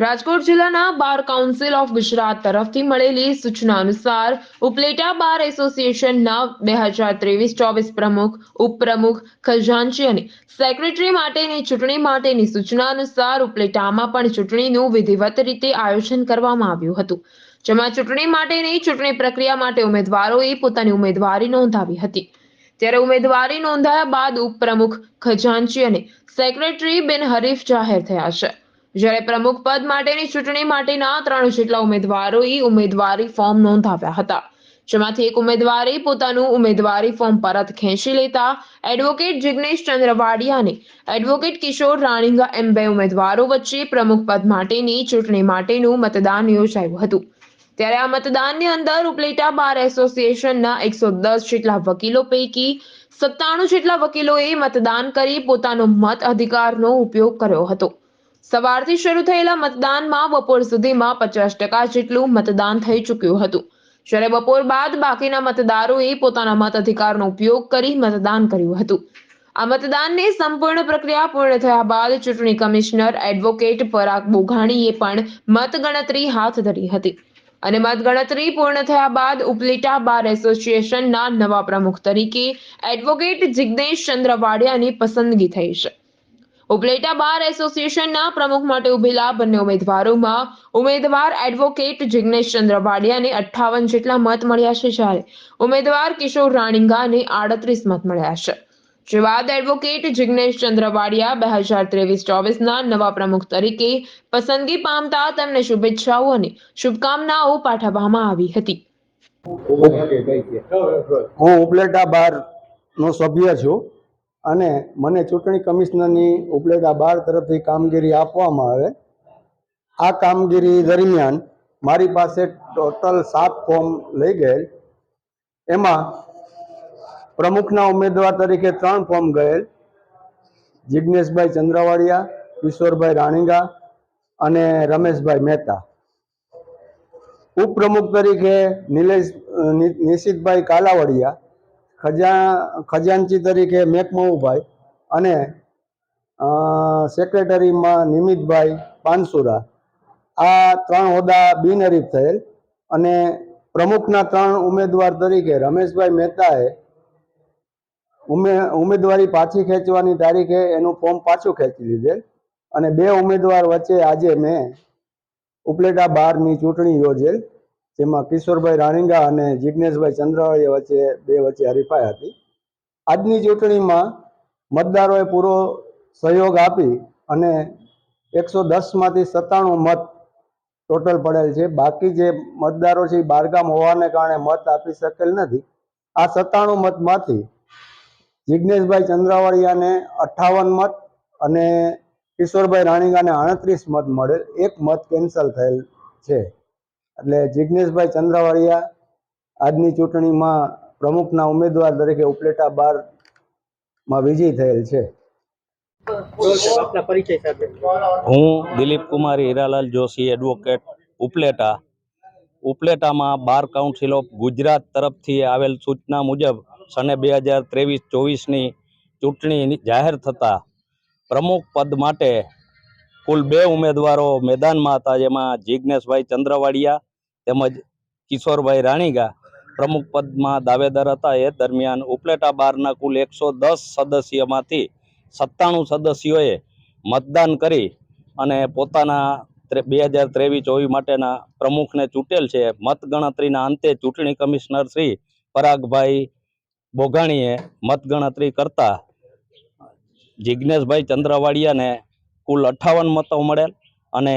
રાજકોટ જિલ્લાના બાર council of Gujarat તરફથી મળેલી સૂચના અનુસાર ઉપલેટા બાર એસોસિએશનના બે હજાર ત્રેવીસ ચોવીસ પ્રમુખ, ઉપપ્રમુખ, ખજાનચી અને સેક્રેટરી માટેની ચૂંટણી માટેની સૂચના અનુસાર ઉપલેટામાં પણ ચૂંટણીનું વિધિવત રીતે આયોજન કરવામાં આવ્યું હતું. જેમાં ચૂંટણી માટેની ચૂંટણી પ્રક્રિયા માટે ઉમેદવારોએ પોતાની ઉમેદવારી નોંધાવી હતી. ત્યારે ઉમેદવારી નોંધાયા બાદ ઉપપ્રમુખ, ખજાનચી અને સેક્રેટરી બિનહરીફ જાહેર થયા છે. જ્યારે પ્રમુખ પદ માટેની ચૂંટણી માટેના ત્રણ જેટલા ઉમેદવારોએ ઉમેદવારી ફોર્મ નોંધાવ્યા હતા. જેમાંથી એક ઉમેદવારે પોતાનું ઉમેદવારી ફોર્મ પરત ખેંચી લેતા એડવોકેટ જિગ્નેશ ચંદ્ર વાડિયાને એડવોકેટ કિશોર રાણીંગા એમ બે ઉમેદવારો વચ્ચે પ્રમુખ પદ માટેની ચૂંટણી માટેનું મતદાન યોજાયું હતું. ત્યારે આ મતદાનની અંદર ઉપલેટા બાર એસોસિએશનના એકસો દસ જેટલા વકીલો પૈકી સત્તાણું જેટલા વકીલોએ મતદાન કરી પોતાનો મત અધિકારનો ઉપયોગ કર્યો હતો. સવારથી શરૂ થયેલા મતદાનમાં બપોર સુધીમાં પચાસ ટકા જેટલું મતદાન થઈ ચૂક્યું હતું. જ્યારે બપોર બાદ બાકીના મતદારોએ પોતાના મત અધિકારનો ઉપયોગ કરી મતદાન કર્યું હતું. આ મતદાનની સંપૂર્ણ પ્રક્રિયા પૂર્ણ થયા બાદ ચૂંટણી કમિશનર એડવોકેટ પરાગ બોઘાણીએ પણ મતગણતરી હાથ ધરી હતી. અને મતગણતરી પૂર્ણ થયા બાદ ઉપલેટા બાર એસોસિએશનના નવા પ્રમુખ તરીકે એડવોકેટ જિગ્નેશ ચંદ્ર વાડિયાની પસંદગી થઈ છે. ઉપલેટા બાર એસોસિએશનના પ્રમુખ માટે ઉભેલા બંને ઉમેદવારોમાં ઉમેદવાર એડવોકેટ જિગ્નેશ ચંદ્ર વાડિયાને અઠ્ઠાવન જેટલા મત મળ્યા છે જ્યારે ઉમેદવાર કિશોર રાણીંગાને આડત્રીસ મત મળ્યા છે. જે બાદ એડવોકેટ જિગ્નેશ ચંદ્ર વાડિયા બે હજાર ત્રેવીસ ચોવીસના નવા પ્રમુખ તરીકે પસંદગી પામતા તેમને શુભેચ્છાઓ અને શુભકામનાઓ પાઠવવામાં આવી હતી. હું ઉપલેટા બાર નો સભ્ય છું. અને મને ચૂંટણી કમિશનરની ઉપલેટા બાર તરફથી કામગીરી આપવામાં આવે. આ કામગીરી દરમિયાન મારી પાસે ટોટલ સાત ફોર્મ લઈ ગયેલ. એમાં પ્રમુખના ઉમેદવાર તરીકે ત્રણ ફોર્મ ગયેલ. જિજ્ઞેશભાઈ ચંદ્રવાડિયા, કિશોરભાઈ રાણીગા અને રમેશભાઈ મહેતા. ઉપપ્રમુખ તરીકે નિલેશ નિશિતભાઈ કાલાવડિયા ખજા, ખજાનચી તરીકે મેકમહુભાઈ અને સેક્રેટરીમાં નિમિતભાઈ પાનસુરા. આ ત્રણ હોદ્દા બિનહરીફ થયેલ અને પ્રમુખના ત્રણ ઉમેદવાર તરીકે રમેશભાઈ મહેતાએ ઉમે, ઉમેદવારી પાછી ખેંચવાની તારીખે એનું ફોર્મ પાછું ખેંચી લીધેલ અને બે ઉમેદવાર વચ્ચે આજે મેં ઉપલેટા બારની ચૂંટણી યોજેલ. જેમાં કિશોરભાઈ રાણીંગા અને જિજ્ઞેશભાઈ ચંદ્રવાળી વચ્ચે બે વચ્ચે હરીફાઈ હતી. આજની ચૂંટણીમાં મતદારોએ પૂરો સહયોગ આપી અને એકસો દસમાંથી સત્તાણું મત ટોટલ પડેલ છે. બાકી જે મતદારો છે એ બારગામ હોવાને કારણે મત આપી શકેલ નથી. આ સત્તાણું મતમાંથી જિજ્ઞેશભાઈ ચંદ્રાવાળિયાને અઠ્ઠાવન મત અને કિશોરભાઈ રાણીગાને આડત્રીસ મત મળેલ. એક મત કેન્સલ થયેલ છે. એટલે જિજ્ઞેશભાઈ ચંદ્રાવાડિયા આજની ચૂંટણીમાં પ્રમુખના ઉમેદવાર તરીકે ઉપલેટા બારમાં વિજય થયેલ છે. હું દિલીપ કુમાર હીરાલાલ જોશી એડવોકેટ ઉપલેટા. ઉપલેટામાં બાર કાઉન્સિલ ઓફ ગુજરાત તરફથી આવેલ સૂચના મુજબ સને બે હજાર ત્રેવીસ ચોવીસની ચૂંટણી જાહેર થતાં પ્રમુખ પદ માટે કુલ બે ઉમેદવારો મેદાનમાં હતા જેમાં જિજ્ઞેશભાઈ ચંદ્રવાડિયા તેમજ કિશોરભાઈ રાણીગા પ્રમુખ પદમાં દાવેદાર હતા. એ દરમિયાન ઉપલેટા બારના કુલ એકસો દસ સદસ્યમાંથી સત્તાણું સદસ્યોએ મતદાન કરી અને પોતાના બે હજાર ત્રેવીસ ચોવીસ માટેના પ્રમુખને ચૂંટેલ છે. મતગણતરીના અંતે ચૂંટણી કમિશનર શ્રી પરાગભાઈ બોઘાણીએ મતગણતરી કરતા જિજ્ઞેશભાઈ ચંદ્રવાડિયાને કુલ અઠ્ઠાવન મતો મળેલ અને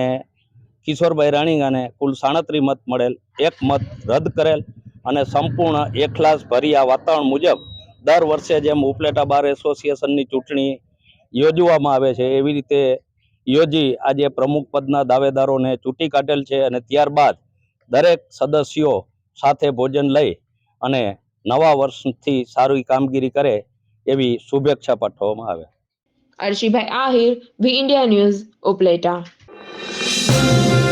કિશોરભાઈ રાણીંગાને કુલ સાડત્રીસ મત મળેલ. એક મત રદ કરેલ અને સંપૂર્ણ એકલાસ ભરી આ વાતાવરણ મુજબ દર વર્ષે જેમ ઉપલેટા બાર એસોસિએશનની ચૂંટણી યોજવામાં આવે છે, એવી રીતે યોજી આજે પ્રમુખ પદના દાવેદારોને ચૂંટી કાઢેલ છે અને ત્યારબાદ દરેક સદસ્યો સાથે ભોજન લઈ અને નવા વર્ષથી સારી કામગીરી કરે એવી શુભેચ્છા પાઠવવામાં આવે. Arshibhai Ahir, V India news, Upleta. Thank you.